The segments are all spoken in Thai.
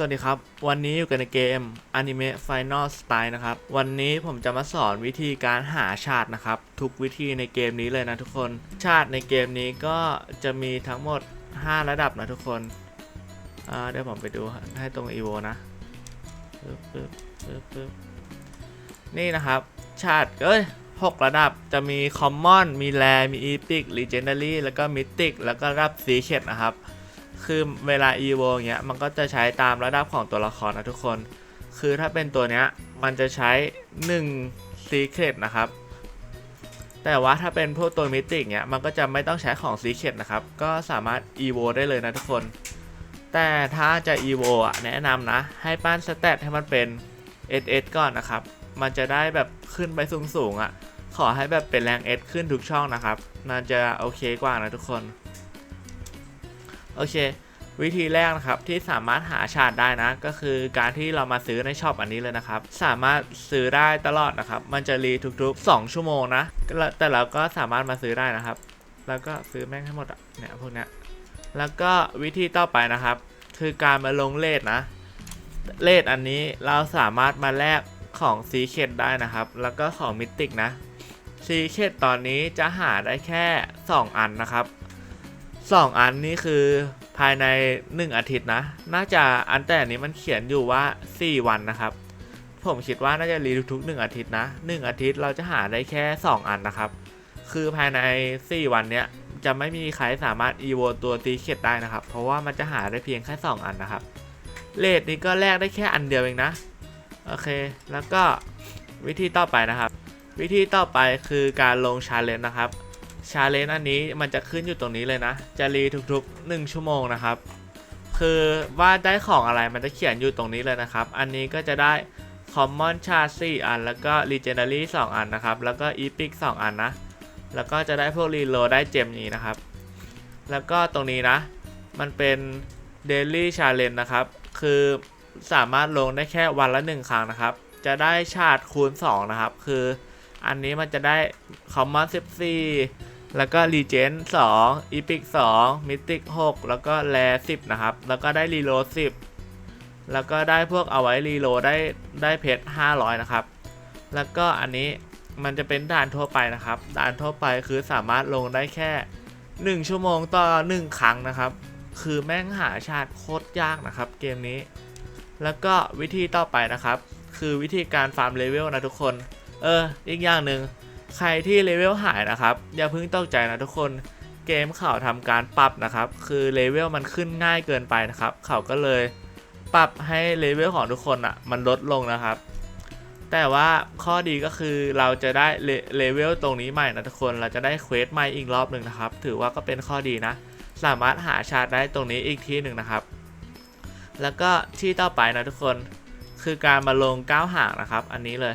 สวัสดีครับ วันนี้อยู่กันในเกม Anime Final Style นะครับ วันนี้ผมจะมาสอนวิธีการหาชาตินะครับ ทุกวิธีในเกมนี้เลยนะทุกคน ชาติในเกมนี้ก็จะมีทั้งหมด 5 ระดับนะทุกคนเดี๋ยวผมไปดูให้ตรง EVO นะนี่นะครับ ชาติเอ้ย6ระดับจะมี Common มีแรมี Epic Legendary แล้วก็ Mythic แล้วก็ระดับ Secret นะครับ คือเวลา EVO อย่างเงี้ยมันก็จะใช้ตามระดับของตัวละครนะทุกคน คือถ้าเป็นตัวเนี้ยมันจะใช้1 Secret นะครับ แต่ว่าถ้าเป็นพวกตัวมิติกเนี้ยมันก็จะไม่ต้องใช้ของ Secret นะครับ ก็สามารถ EVO ได้เลยนะทุกคน แต่ถ้าจะ EVO อะแนะนำนะ ให้ปั้นสเตตให้มันเป็น SS ก่อนนะครับ มันจะได้แบบขึ้นไปสูงๆอะขอให้แบบเป็นแรง S ขึ้นทุกช่องนะครับมันจะโอเคกว่านะทุกคน โอเค วิธีแรกนะครับที่สามารถหาชาร์จได้นะ ก็คือการที่เรามาซื้อในช็อปอันนี้เลยนะครับ สามารถซื้อได้ตลอดนะครับ มันจะรีทุกๆ 2 ชั่วโมงนะ แต่เราก็สามารถมาซื้อได้นะครับ แล้วก็ซื้อแม่งให้หมดอะเนี่ยพวกเนี้ยแล้วก็วิธีต่อไปนะครับ คือการมาลงเลทนะเลทอันนี้เราสามารถมาแลกของซีเคดได้นะครับ แล้วก็ของมิติกนะซีเคดตอนนี้จะหาได้แค่ 2 อันนะครับ 2อันนี้คือภายใน 1 อาทิตย์นะ น่าจะอันแต่อันนี้มันเขียนอยู่ว่า 4 วันนะครับ ผมคิดว่าน่าจะรีทุกๆ1อาทิตย์นะ 1 อาทิตย์เราจะหาได้แค่ 2 อันนะครับ คือภายใน 4 วันเนี้ยจะไม่มีใครสามารถ EVO ตัวตีเข็ดได้นะครับ เพราะว่ามันจะหาได้เพียงแค่ 2 อันนะครับ เลทนี้ก็แลกได้แค่อันเดียวเองนะ โอเค แล้วก็วิธีต่อไปนะครับ วิธีต่อไปคือการลงชาเลนจ์นะครับ ชาเลนจ์อันนี้มันจะขึ้นอยู่ตรงนี้เลยนะ จะรีทุกๆ 1 ชั่วโมงนะครับ คือว่าได้ของอะไรมันจะเขียนอยู่ตรงนี้เลยนะครับ อันนี้ก็จะได้ Common Chart 4อัน แล้วก็ Legendary 2อันนะครับ แล้วก็ Epic 2อันนะ แล้วก็จะได้พวกรีโหลดได้เจมนี้นะครับ แล้วก็ตรงนี้นะ มันเป็น Daily Challenge นะครับ คือสามารถลงได้แค่วันละ1ครั้งนะครับ จะได้ชาร์จคูณ 2 นะครับ คืออันนี้มันจะได้ Common 14 แล้วก็ Legend 2 Epic 2 Mythic 6แล้วก็ Rare 10นะครับ แล้วก็ได้ Reload 10แล้วก็ได้พวกเอาไว้รีโหลดได้ได้เพชร500นะครับ แล้วก็อันนี้มันจะเป็นด่านทั่วไปนะครับ ด่านทั่วไปคือสามารถลงได้แค่ 1 ชั่วโมงต่อ 1 ครั้งนะครับ คือแม่งหาชาติโคตรยากนะครับ เกมนี้ แล้วก็วิธีต่อไปนะครับ คือวิธีการฟาร์มเลเวลนะทุกคน เออ อีกอย่างหนึ่ง ใครที่เลเวลหายนะครับ อย่าเพิ่งตกใจนะทุกคนเกมเขาทำการปรับนะครับ คือเลเวลมันขึ้นง่ายเกินไปนะครับ เขาก็เลยปรับให้เลเวลของทุกคนอะมันลดลงนะครับ แต่ว่าข้อดีก็คือเราจะได้เลเลเวลตรงนี้ใหม่นะทุกคนเราจะได้เควสใหม่อีกรอบหนึ่งนะครับ ถือว่าก็เป็นข้อดีนะ สามารถหาชาร์จได้ตรงนี้อีกที่หนึ่งนะครับ แล้วก็ที่ต่อไปนะทุกคนคือการมาลงก้าวห่างนะครับ อันนี้เลย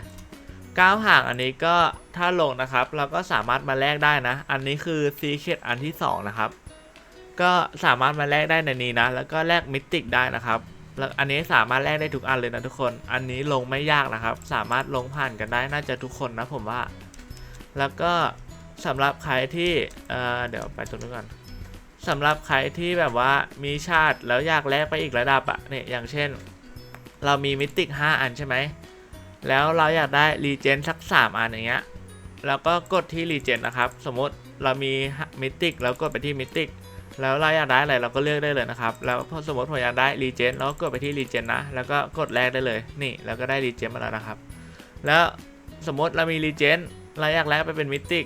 ก้าวห่างอันนี้ก็ถ้าลงนะครับ เราก็สามารถมาแลกได้นะ อันนี้คือซีเคดอันที่สองนะครับ ก็สามารถมาแลกได้ในนี้นะ แล้วก็แลกมิติกได้นะครับ แล้วอันนี้สามารถแลกได้ทุกอันเลยนะทุกคน อันนี้ลงไม่ยากนะครับ สามารถลงผ่านกันได้น่าจะทุกคนนะผมว่า แล้วก็สำหรับใครที่เอ่อเดี๋ยวไปตรงนู้นก่อนสำหรับใครที่แบบว่ามีชาติแล้วอยากแลกไปอีกระดับอะเนี่ยอย่างเช่น เรามีมิติก 5 อันใช่ไหม แล้วเราอยากได้รีเจนสัก 3 อันอย่างเงี้ยแล้วก็กดที่รีเจนนะครับ สมมติเรามีมิติกแล้วกดไปที่มิติกแล้วเราอยากได้อะไรเราก็เลือกได้เลยนะครับ แล้วสมมติผมอยากได้รีเจนเราก็กดไปที่รีเจนนะ แล้วก็กดแรกได้เลย นี่แล้วก็ได้รีเจนมาแล้วนะครับ แล้วสมมติเรามีรีเจนเราอยากแลกไปเป็นมิติก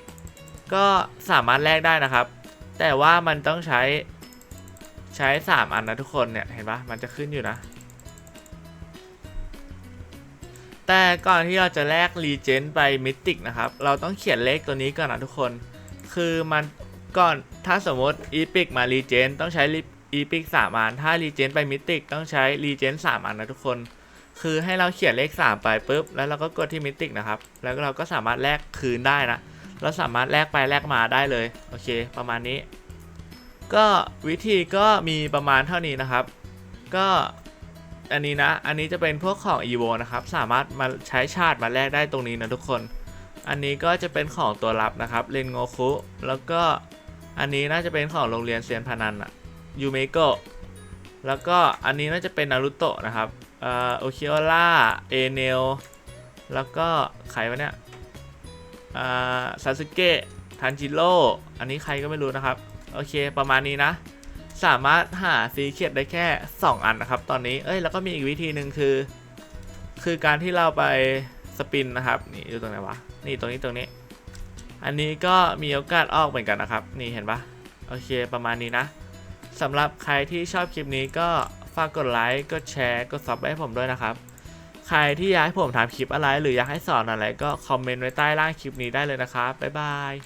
ก็สามารถแลกได้นะครับ แต่ว่ามันต้องใช้ใช้ 3 อันนะทุกคนเนี่ย เห็นปะมันจะขึ้นอยู่นะ แต่ก่อนที่เราจะแลกรีเจนไปมิติกนะครับ เราต้องเขียนเลขตัวนี้ก่อนนะทุกคน คือมันก่อนถ้าสมมติอีพิกมารีเจนต้องใช้อีพิกสามอัน ถ้ารีเจนไปมิติกต้องใช้รีเจนสามอันนะทุกคน คือให้เราเขียนเลข 3 ไปปุ๊บ แล้วเราก็กดที่มิติกนะครับ แล้วเราก็สามารถแลกคืนได้นะ เราสามารถแลกไปแลกมาได้เลย โอเค ประมาณนี้ ก็วิธีก็มีประมาณเท่านี้นะครับ ก็ อันนี้นะ อันนี้จะเป็นพวกของ EVO นะครับ สามารถมาใช้ชาติมาแลกได้ตรงนี้นะทุกคน อันนี้ก็จะเป็นของตัวรับนะครับเรนโงคุ แล้วก็อันนี้น่าจะเป็นของโรงเรียนเซียนพนันอะยูเมโกะแล้วก็อันนี้น่าจะเป็นนารุโตะนะครับเอ่อโอคิโอล่าเอเนลแล้วก็ใครวะเนี่ยอ่าซาสึเกะทันจิโร่อันนี้ใครก็ไม่รู้นะครับ โอเคประมาณนี้นะ สามารถหาซีเคียดได้แค่ 2 อันนะครับ ตอนนี้ เอ้ย แล้วก็มีอีกวิธีหนึ่งคือ คือการที่เราไปสปินนะครับ นี่อยู่ตรงไหนวะ นี่ตรงนี้ตรงนี้ อันนี้ก็มีโอกาสออกเหมือนกันนะครับ นี่เห็นปะโอเค ประมาณนี้นะสำหรับใครที่ชอบคลิปนี้ก็ฝากกดไลค์ กดแชร์ กดซับให้ผมด้วยนะครับ ใครที่อยากให้ผมทำคลิปอะไร หรืออยากให้สอนอะไรก็คอมเมนต์ไว้ใต้ล่างคลิปนี้ได้เลยนะครับ บ๊ายบาย